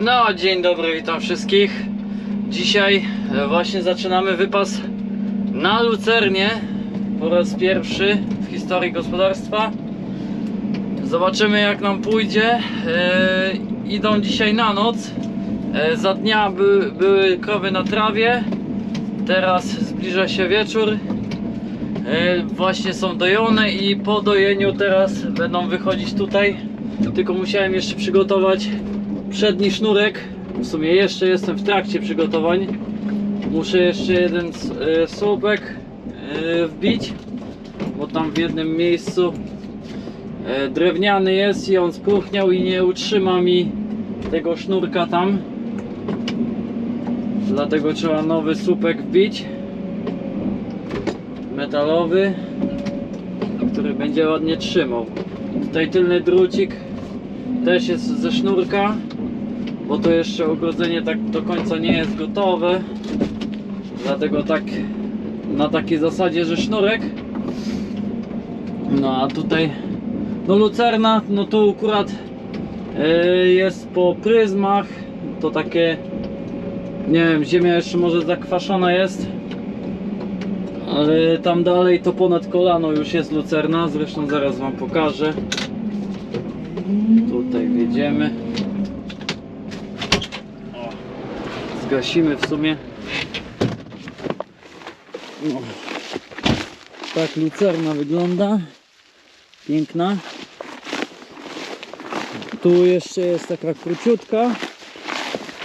No, dzień dobry, witam wszystkich. Dzisiaj e, właśnie zaczynamy wypas na Lucernie po raz pierwszy w historii gospodarstwa. Zobaczymy jak nam pójdzie. E, idą dzisiaj na noc. E, za dnia by, były krowy na trawie. Teraz zbliża się wieczór. Właśnie są dojone i po dojeniu teraz będą wychodzić tutaj. Tylko musiałem jeszcze przygotować przedni sznurek. W sumie jeszcze jestem w trakcie przygotowań. Muszę jeszcze jeden e, słupek e, wbić, bo tam w jednym miejscu e, drewniany jest i on spróchniał i nie utrzyma mi tego sznurka tam. Dlatego trzeba nowy słupek wbić. Metalowy, który będzie ładnie trzymał. Tutaj tylny drucik też jest ze sznurka, bo to jeszcze ogrodzenie tak do końca nie jest gotowe. Dlatego tak na takiej zasadzie, że sznurek. No a tutaj no lucerna, no tu akurat yy, jest po pryzmach. To takie nie wiem, ziemia jeszcze może zakwaszona jest. Ale tam dalej to ponad kolano już jest lucerna, zresztą zaraz wam pokażę. Tutaj wjedziemy. O, Zgasimy w sumie. No. Tak lucerna wygląda. Piękna. Tu jeszcze jest taka króciutka.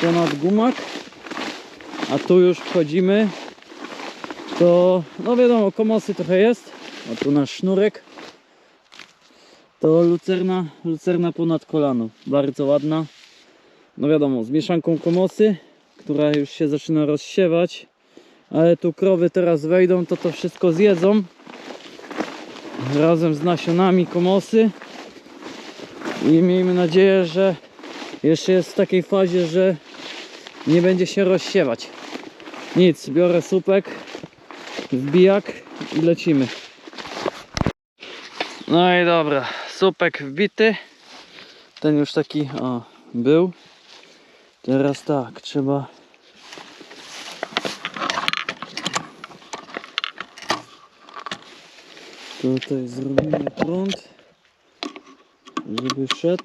Ponad gumak. A tu już wchodzimy. To, no wiadomo, komosy trochę jest. A tu nasz sznurek. To lucerna, lucerna ponad kolano. Bardzo ładna. No wiadomo, z mieszanką komosy, która już się zaczyna rozsiewać. Ale tu krowy teraz wejdą, to to wszystko zjedzą. Razem z nasionami komosy. I miejmy nadzieję, że jeszcze jest w takiej fazie, że nie będzie się rozsiewać. Nic, biorę słupek, wbijak i lecimy. No i dobra, słupek wbity. Ten już taki o, był. Teraz tak, trzeba tutaj zrobimy prąd, żeby szedł.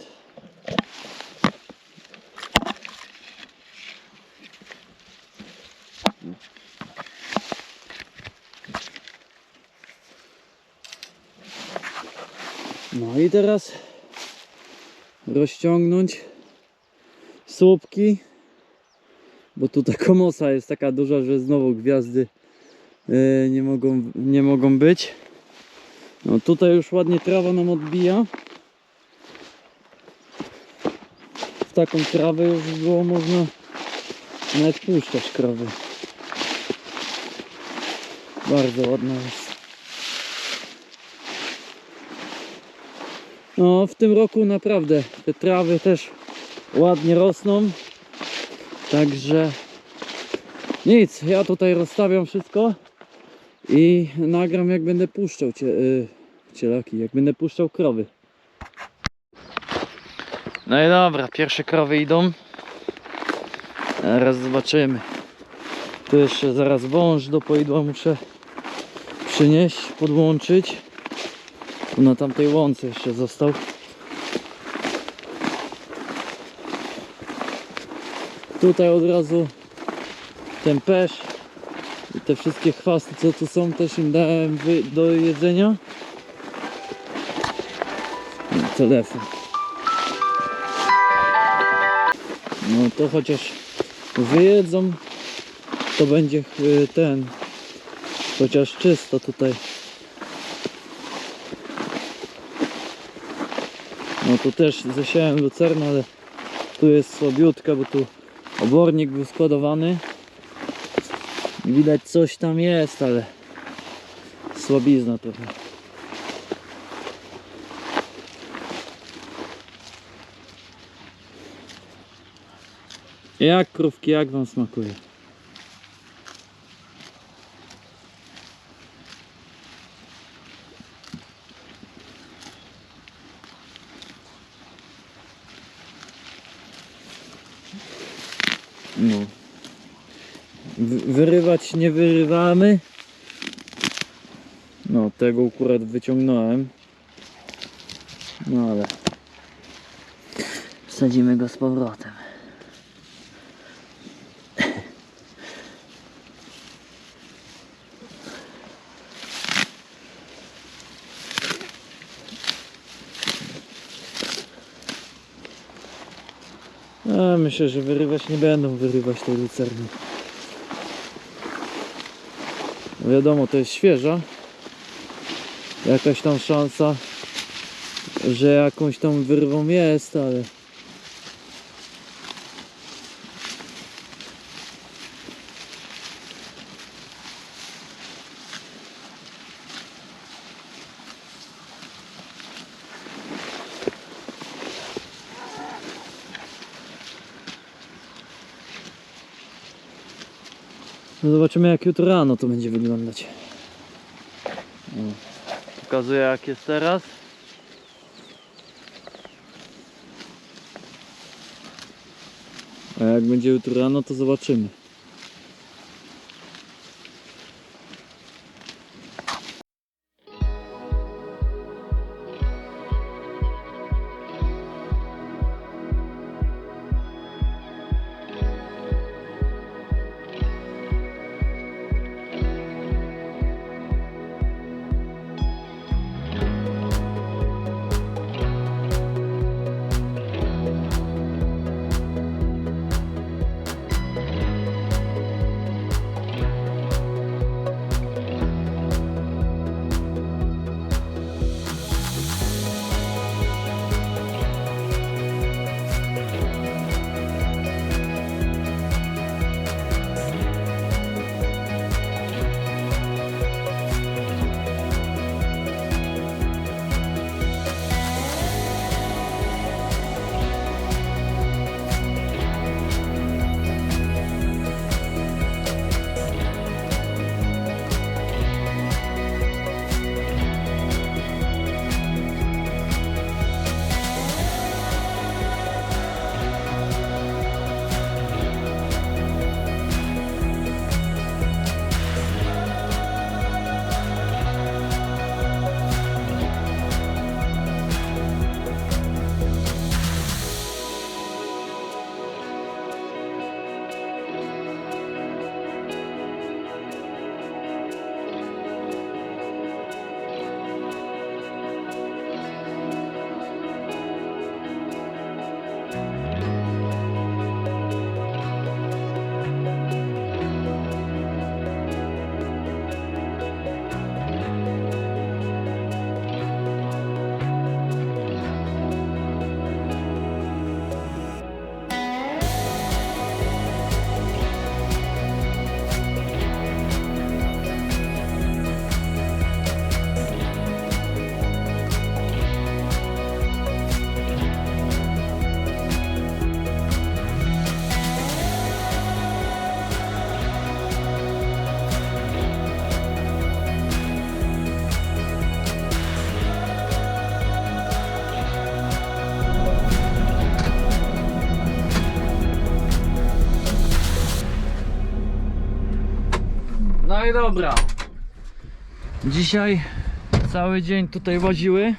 No i teraz rozciągnąć słupki, bo tu ta komosa jest taka duża, że znowu gwiazdy e, nie, mogą, nie mogą być. No tutaj już ładnie trawa nam odbija. W taką trawę już było można nawet puszczać krowy. Bardzo ładna jest. No, w tym roku naprawdę te trawy też ładnie rosną. Także nic, ja tutaj rozstawiam wszystko i nagram jak będę puszczał cie, y, cielaki, jak będę puszczał krowy. No i dobra, pierwsze krowy idą. Teraz zobaczymy. Tu jeszcze zaraz wąż do poidła muszę przynieść, podłączyć. Tu na tamtej łące jeszcze został. Tutaj od razu ten pesz i te wszystkie chwasty co tu są też im dałem do jedzenia. No, telefon. No to chociaż wyjedzą, to będzie y, ten chociaż czysto tutaj. No tu też zasiałem lucernę, ale tu jest słabiutka, bo tu obornik był składowany. Widać coś tam jest, ale słabizna trochę. Jak krówki, jak wam smakuje? No. Wy- Wyrywać nie wyrywamy. No, tego akurat wyciągnąłem. No ale wsadzimy go z powrotem. A, myślę, że wyrywać nie będą wyrywać tej lucerny. Wiadomo, to jest świeża. Jakaś tam szansa, że jakąś tam wyrwą jest, ale No zobaczymy jak jutro rano to będzie wyglądać. Pokazuję jak jest teraz. A jak będzie jutro rano to zobaczymy. I dobra. Dzisiaj cały dzień tutaj łaziły.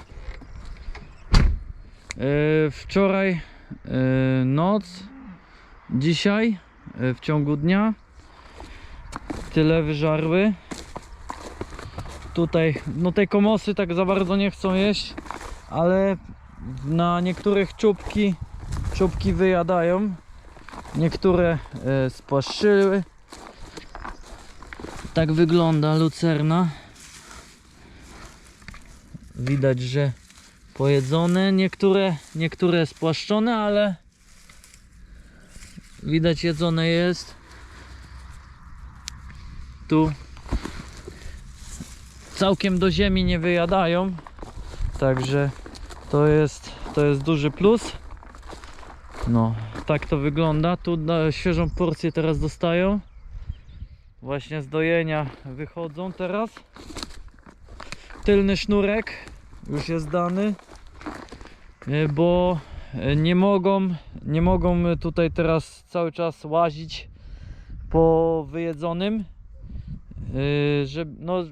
Yy, wczoraj yy, noc, dzisiaj yy, w ciągu dnia tyle wyżarły. Tutaj, no te komosy tak za bardzo nie chcą jeść, ale na niektórych czubki, czubki wyjadają. Niektóre spłaszczyły. Tak wygląda lucerna. Widać, że pojedzone, niektóre, niektóre spłaszczone, ale widać jedzone jest. Tu całkiem do ziemi nie wyjadają, także to jest, to jest duży plus. No, tak to wygląda. Tu świeżą porcję teraz dostają. Właśnie z dojenia wychodzą teraz. Tylny sznurek już jest dany, e, bo e, nie mogą, nie mogą tutaj teraz cały czas łazić po wyjedzonym, yy, żeby, no,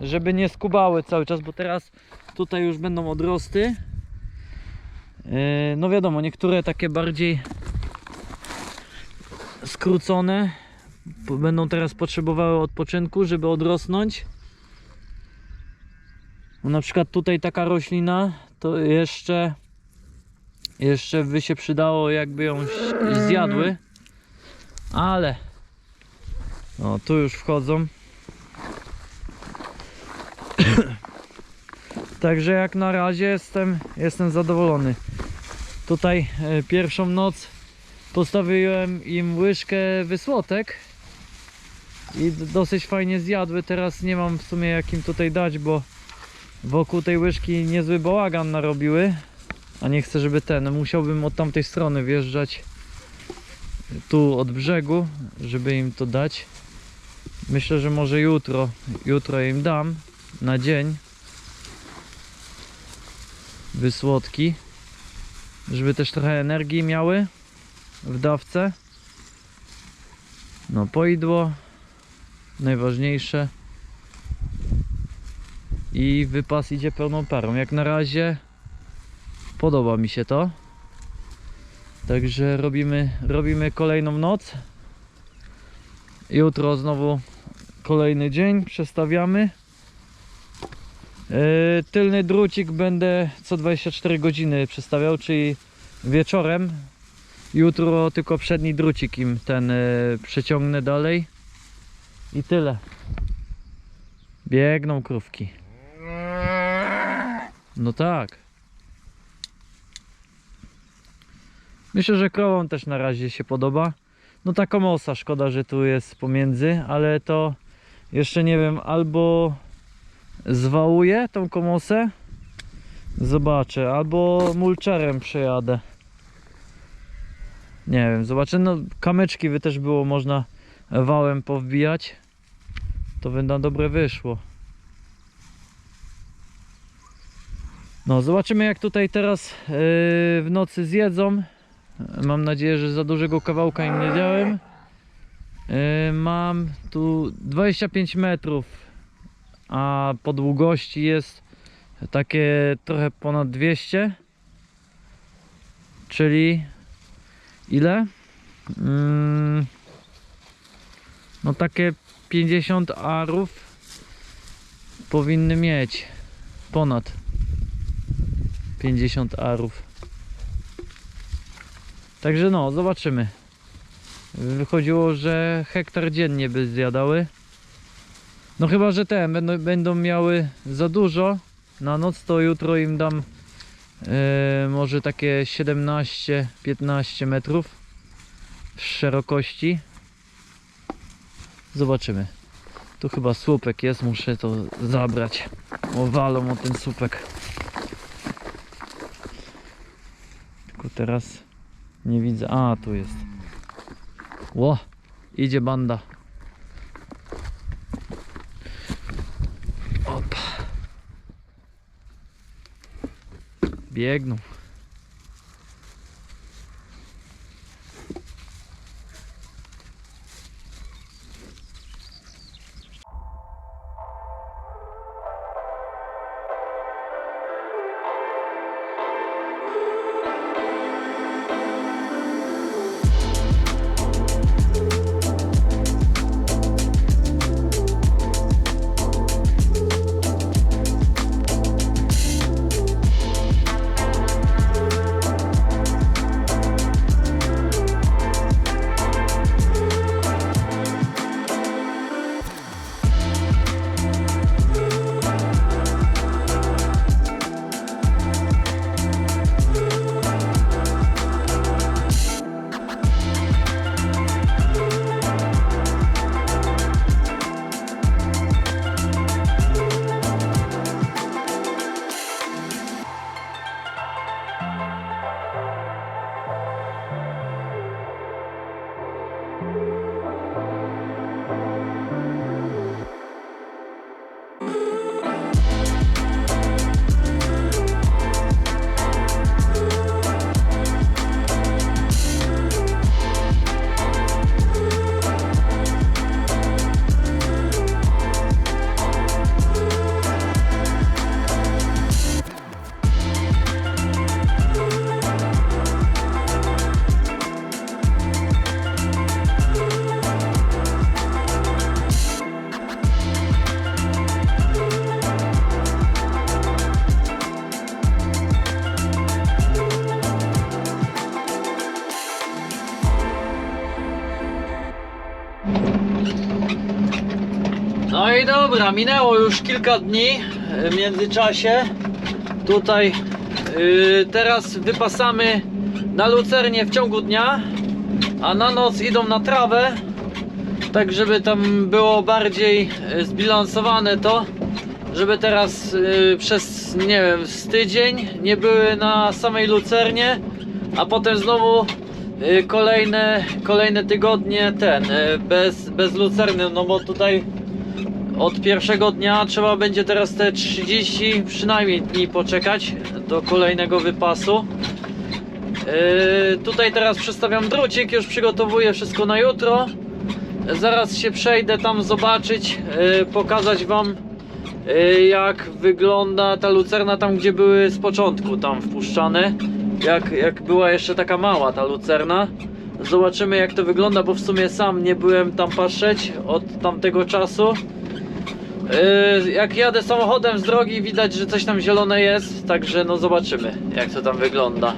żeby nie skubały cały czas, bo teraz tutaj już będą odrosty. No wiadomo, niektóre takie bardziej skrócone będą teraz potrzebowały odpoczynku, żeby odrosnąć. No na przykład tutaj taka roślina to jeszcze jeszcze by się przydało jakby ją zjadły. Ale o tu już wchodzą. Także jak na razie jestem jestem zadowolony. Tutaj e, pierwszą noc postawiłem im łyżkę wysłotek i dosyć fajnie zjadły. Teraz nie mam w sumie jak im tutaj dać bo wokół tej łyżki niezły bałagan narobiły. A nie chcę żeby ten. Musiałbym od tamtej strony wjeżdżać tu od brzegu żeby im to dać. Myślę że może jutro. Jutro im dam na dzień wysłodki żeby też trochę energii miały w dawce. No poidło najważniejsze. I wypas idzie pełną parą. Jak na razie podoba mi się to. Także robimy, robimy kolejną noc. Jutro znowu kolejny dzień przestawiamy. Yy, tylny drucik będę co 24 godziny przestawiał czyli wieczorem. Jutro tylko przedni drucik im ten yy, przeciągnę dalej i tyle biegną krówki no tak Myślę, że krowom też na razie się podoba. No ta komosa, szkoda, że tu jest pomiędzy, ale to jeszcze nie wiem, albo zwałuję tą komosę, zobaczę, albo mulczerem przejadę. Nie wiem, zobaczę, no kamyczki by też było można wałem powbijać. To by dobre wyszło. No, zobaczymy jak tutaj teraz yy, w nocy zjedzą. Mam nadzieję, że za dużego kawałka im nie dałem. Yy, Mam tu 25 metrów, a po długości jest takie trochę ponad 200. Czyli ile? Mm, No takie 50 arów powinny mieć. Ponad 50 arów. Także no, zobaczymy. Wychodziło, że hektar dziennie by zjadały. No chyba, że te będą, będą miały za dużo na noc, to jutro im dam e, może takie 17-15 metrów w szerokości. Zobaczymy. Tu chyba słupek jest, muszę to zabrać. O, walą o ten słupek. Tylko teraz nie widzę. A, tu jest. Ło, idzie banda. Opa. Biegną. Minęło już kilka dni e, w międzyczasie. Tutaj y, teraz wypasamy na lucernie w ciągu dnia, a na noc idą na trawę, tak żeby tam było bardziej y, zbilansowane to, żeby teraz y, przez nie wiem, z tydzień nie były na samej lucernie, a potem znowu y, kolejne, kolejne tygodnie ten, y, bez, bez lucerny, no bo tutaj od pierwszego dnia trzeba będzie teraz te 30 przynajmniej dni poczekać do kolejnego wypasu. Yy, tutaj teraz przestawiam drucik, już przygotowuję wszystko na jutro. Zaraz się przejdę tam zobaczyć, yy, pokazać Wam yy, jak wygląda ta lucerna tam gdzie były z początku tam wpuszczane. Jak, jak była jeszcze taka mała ta lucerna. Zobaczymy jak to wygląda, bo w sumie sam nie byłem tam patrzeć od tamtego czasu. Yy, jak jadę samochodem z drogi widać, że coś tam zielone jest, także no zobaczymy jak to tam wygląda.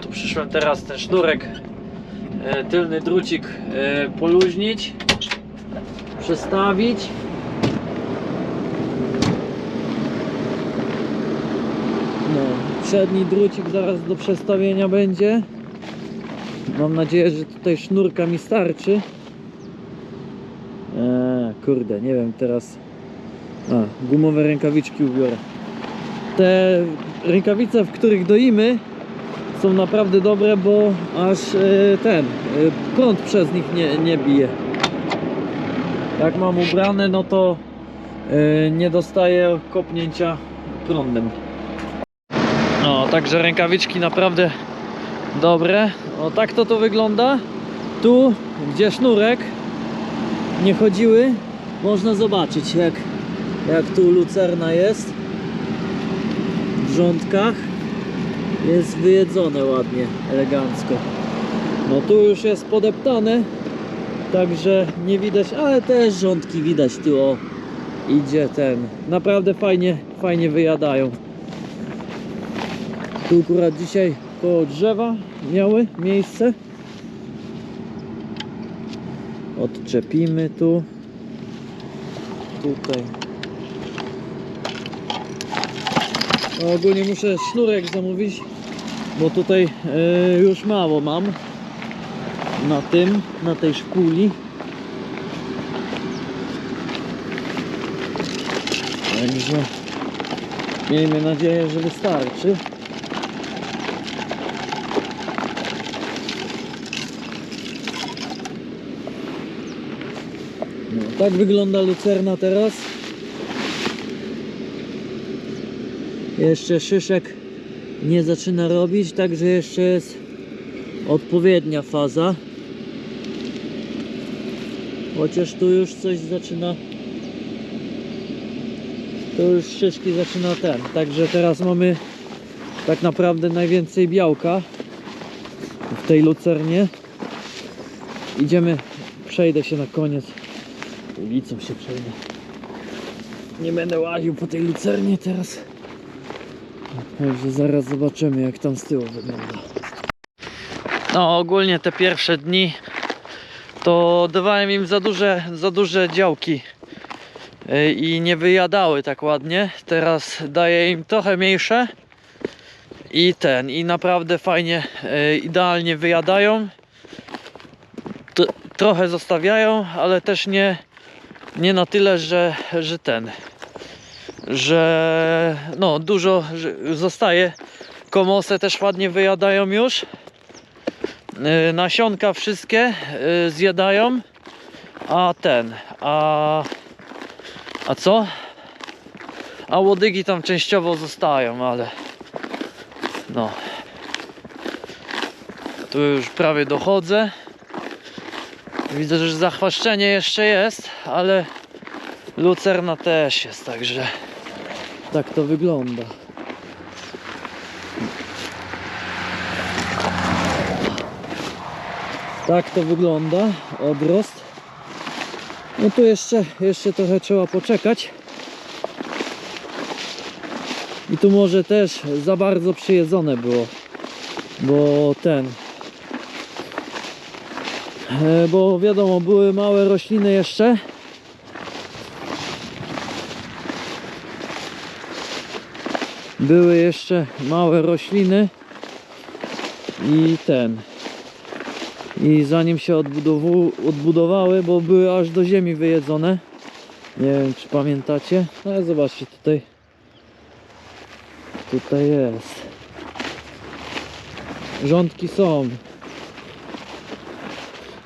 Tu przyszłem teraz ten sznurek, yy, tylny drucik yy, poluźnić, przestawić. No, przedni drucik zaraz do przestawienia będzie. Mam nadzieję, że tutaj sznurka mi starczy. Kurde, nie wiem teraz. A, gumowe rękawiczki ubiorę. Te rękawice, w których doimy, są naprawdę dobre, bo aż e, ten e, prąd przez nich nie, nie bije. Jak mam ubrane, no to e, nie dostaję kopnięcia prądem. No, także rękawiczki naprawdę dobre. O, tak to to wygląda. Tu, gdzie sznurek, nie chodziły, można zobaczyć jak, jak tu lucerna jest. W rządkach. Jest wyjedzone ładnie, elegancko. No tu już jest podeptane także nie widać, ale też rządki widać tu o idzie ten, naprawdę fajnie fajnie wyjadają. Tu akurat dzisiaj koło drzewa miały miejsce odczepimy tu. Tutaj. No, ogólnie muszę sznurek zamówić bo tutaj e, już mało mam na tym, na tej szpuli także miejmy nadzieję, że wystarczy tak wygląda lucerna teraz. Jeszcze szyszek nie zaczyna robić, także jeszcze jest odpowiednia faza. Chociaż tu już coś zaczyna. Tu już szyszki zaczyna ten. Także teraz mamy tak naprawdę najwięcej białka w tej lucernie. Idziemy, przejdę się na koniec ulicą się przejdę. Nie będę łaził po tej lucernie teraz. Także zaraz zobaczymy jak tam z tyłu wygląda. No ogólnie te pierwsze dni to dawałem im za duże, za duże działki yy, i nie wyjadały tak ładnie. Teraz daję im trochę mniejsze i ten i naprawdę fajnie, yy, idealnie wyjadają. Tr- trochę zostawiają, ale też nie, nie na tyle, że, że ten, że no dużo że zostaje. Komosy też ładnie wyjadają już. Yy, Nasionka wszystkie yy, zjadają. A ten, a a co? A łodygi tam częściowo zostają, ale no. Tu już prawie dochodzę. Widzę, że zachwaszczenie jeszcze jest, ale lucerna też jest, także tak to wygląda. Tak to wygląda, odrost. No tu jeszcze, jeszcze trochę trzeba poczekać. I tu może też za bardzo przyjedzone było, bo ten, E, bo wiadomo, były małe rośliny jeszcze. Były jeszcze małe rośliny i ten. I zanim się odbudowały, bo były aż do ziemi wyjedzone. Nie wiem, czy pamiętacie, ale zobaczcie tutaj. Tutaj jest. Rządki są,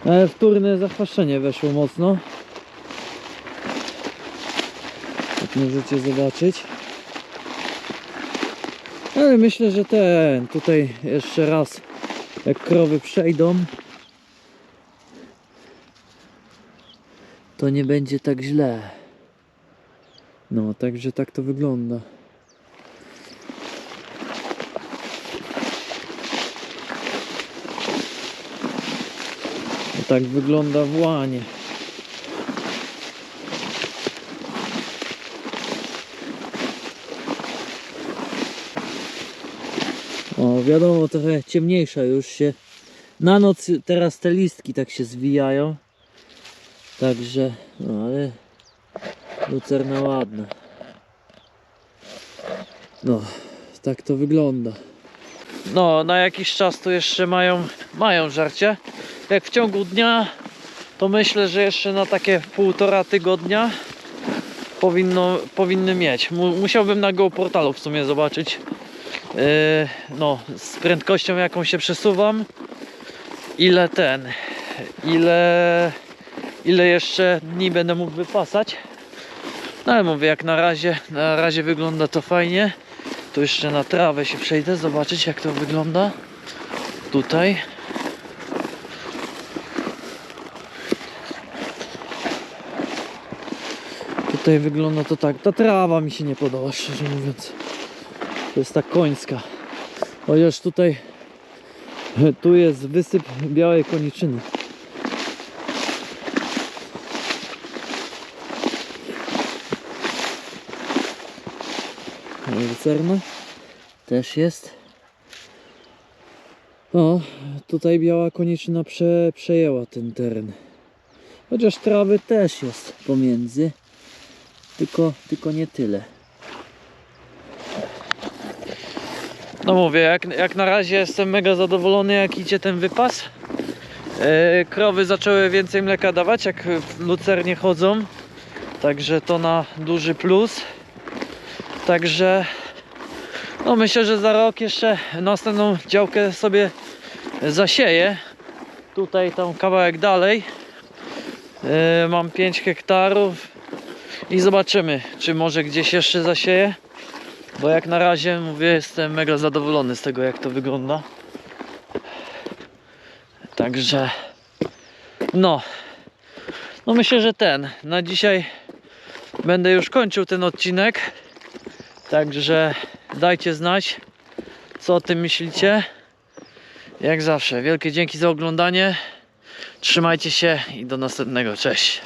ale wtórne zachwaszczenie weszło mocno jak możecie zobaczyć ale myślę, że ten tutaj jeszcze raz jak krowy przejdą to nie będzie tak źle. No, także tak to wygląda. Tak wygląda w łanie. O, wiadomo, trochę ciemniejsza już się. Na noc teraz te listki tak się zwijają. Także, no ale lucerna ładna. No, tak to wygląda. No, na jakiś czas tu jeszcze mają, mają żarcie. Jak w ciągu dnia, to myślę, że jeszcze na takie półtora tygodnia powinno, powinny mieć. Mu, musiałbym na GoPortalu w sumie zobaczyć. Yy, no, z prędkością jaką się przesuwam, ile ten, ile, ile jeszcze dni będę mógł wypasać. No ale mówię, jak na razie, na razie wygląda to fajnie. Tu jeszcze na trawę się przejdę, zobaczyć jak to wygląda. Tutaj. Tutaj wygląda to tak. Ta trawa mi się nie podoba, szczerze mówiąc. To jest ta końska. Chociaż tutaj tu jest wysyp białej koniczyny. Lucerna też jest. O, tutaj biała koniczyna prze, przejęła ten teren. Chociaż trawy też jest pomiędzy. Tylko, tylko nie tyle. No mówię, jak, jak na razie jestem mega zadowolony jak idzie ten wypas. E, krowy zaczęły więcej mleka dawać, jak w lucernie chodzą. Także to na duży plus. Także no myślę, że za rok jeszcze następną działkę sobie zasieję. Tutaj tam kawałek dalej. E, mam 5 hektarów i zobaczymy, czy może gdzieś jeszcze zasieję. Bo jak na razie mówię, jestem mega zadowolony z tego jak to wygląda. Także no. No myślę, że ten na dzisiaj będę już kończył ten odcinek. Także dajcie znać co o tym myślicie. Jak zawsze, wielkie dzięki za oglądanie. Trzymajcie się i do następnego. Cześć.